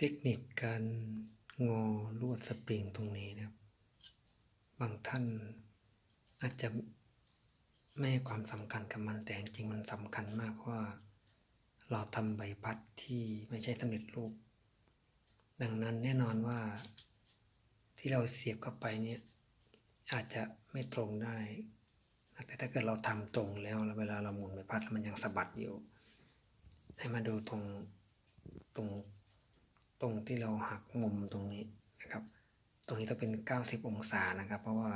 เทคนิคการงอลวดสปริงตรงนี้นะครับ บางท่านอาจจะไม่ให้ความสำคัญกับมันแต่จริงมันสำคัญมากว่า เราทำใบพัดที่ไม่ใช่สำเร็จรูป ดังนั้นแน่นอนว่าที่เราเสียบเข้าไปเนี่ยอาจจะไม่ตรงได้ แต่ถ้าเกิดเราทำตรงแล้วแล้วเวลาเราหมุนใบพัดแล้วมันยังสะบัดอยู่ ให้มาดูตรงตรง ตรงที่เราหักมุมตรงนี้นะครับ ตรงนี้ต้องเป็น 90 องศานะครับ เพราะว่า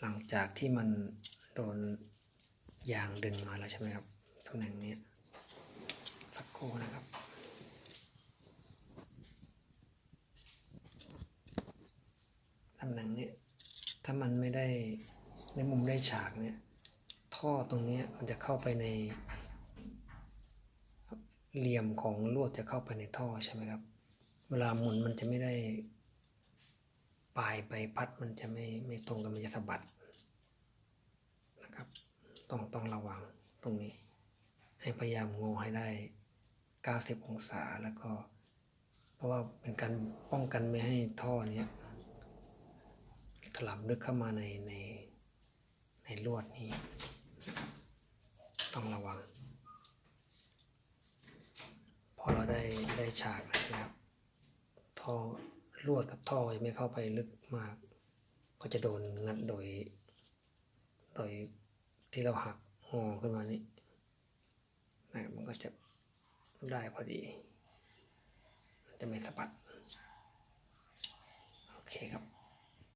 หลังจากที่มันโดนยางดึงมาแล้วใช่ไหมครับตำแหน่งนี้สักครู่นะครับตำแหน่งนี้ถ้ามันไม่ได้ในมุมได้ฉากเนี่ยท่อตรงนี้มันจะเข้าไปในเหลี่ยมของลวดจะเข้าไปในท่อใช่ไหมครับ เวลาหมุนมันจะไม่ได้ปลายใบพัดมันจะไม่ไม่ตรงกันมันจะสะบัดนะครับ ต้องต้องระวังตรงนี้ ให้พยายามงอให้ได้ 90 องศาแล้วก็ เพราะว่าเป็นการป้องกันไม่ให้ท่อเนี้ยถลำลึกเข้ามาในในในลวดนี้ ต้องระวัง พอเราได้ได้ฉากแล้วนะครับ ท่อลวดกับท่อยังไม่เข้าไปลึกมาก ก็จะโดนงัดโดย โดยที่เราหักงอขึ้นมานี้นะครับมันก็จะได้พอดี จะไม่สะบัด โอเคครับ